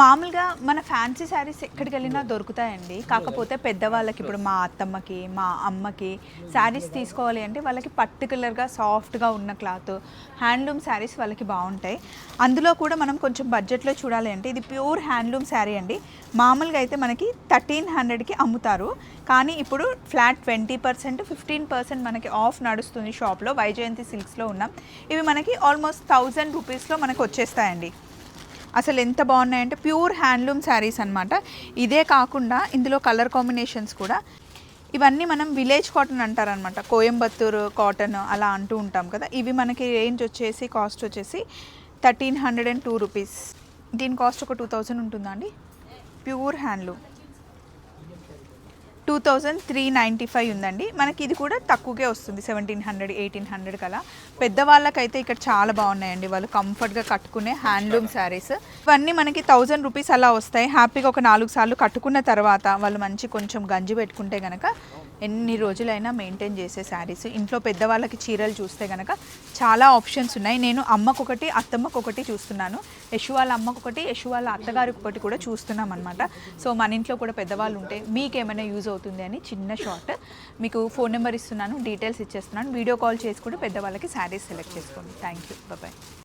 మామూలుగా మన ఫ్యాన్సీ శారీస్ ఎక్కడికి వెళ్ళినా దొరుకుతాయండి. కాకపోతే పెద్దవాళ్ళకి ఇప్పుడు మా అత్తమ్మకి మా అమ్మకి శారీస్ తీసుకోవాలి అంటే వాళ్ళకి పర్టికులర్గా సాఫ్ట్గా ఉన్న క్లాత్ హ్యాండ్లూమ్ శారీస్ వాళ్ళకి బాగుంటాయి. అందులో కూడా మనం కొంచెం బడ్జెట్లో చూడాలి అంటే ఇది ప్యూర్ హ్యాండ్లూమ్ శారీ అండి. మామూలుగా అయితే మనకి థర్టీన్ హండ్రెడ్కి అమ్ముతారు. కానీ ఇప్పుడు flat twenty percent fifteen percent మనకి ఆఫ్ నడుస్తుంది షాప్లో. వైజయంతి సిల్క్స్లో ఉన్నాం. ఇవి మనకి ఆల్మోస్ట్ థౌజండ్ రూపీస్లో మనకి వచ్చేస్తాయండి. అసలు ఎంత బాగున్నాయంటే ప్యూర్ హ్యాండ్లూమ్ శారీస్ అనమాట ఇదే కాకుండా ఇందులో కలర్ కాంబినేషన్స్ కూడా. ఇవన్నీ మనం విలేజ్ కాటన్ అంటారనమాట కోయంబత్తూరు కాటన్ అలా అంటూ ఉంటాం కదా. ఇవి మనకి రేంజ్ వచ్చేసి కాస్ట్ వచ్చేసి thirteen hundred and two rupees. దీని కాస్ట్ ఒక టూ థౌజండ్ ఉంటుందా అండి? Pure handloom. Two thousand three ninety five ఉందండి. మనకి ఇది కూడా తక్కువకే వస్తుంది సెవెంటీన్ హండ్రెడ్ ఎయిటీన్ హండ్రెడ్ కలా. పెద్దవాళ్ళకైతే ఇక్కడ చాలా బాగున్నాయండి వాళ్ళు కంఫర్ట్గా కట్టుకునే హ్యాండ్లూమ్ శారీస్. ఇవన్నీ మనకి థౌజండ్ రూపీస్ అలా వస్తాయి. హ్యాపీగా ఒక నాలుగు సార్లు కట్టుకున్న తర్వాత వాళ్ళు మంచి కొంచెం గంజి పెట్టుకుంటే కనుక ఎన్ని రోజులైనా మెయింటైన్ చేసే శారీస్. ఇంట్లో పెద్దవాళ్ళకి చీరలు చూస్తే కనుక చాలా ఆప్షన్స్ ఉన్నాయి. నేను అమ్మకొకటి అత్తమ్మకొకటి చూస్తున్నాను. యశు వాళ్ళ అమ్మకొకటి యశు వాళ్ళ అత్తగారికి ఒకటి కూడా చూస్తున్నాం అనమాట సో మన ఇంట్లో కూడా పెద్దవాళ్ళు ఉంటే మీకు ఏమైనా యూజ్ అవుతుంది అని చిన్న షార్ట్ మీకు ఫోన్ నెంబర్ ఇస్తున్నాను డీటెయిల్స్ ఇచ్చేస్తున్నాను. వీడియో కాల్ చేసి కూడా పెద్దవాళ్ళకి శారీస్ సెలెక్ట్ చేసుకోండి. Thank you. బాయ్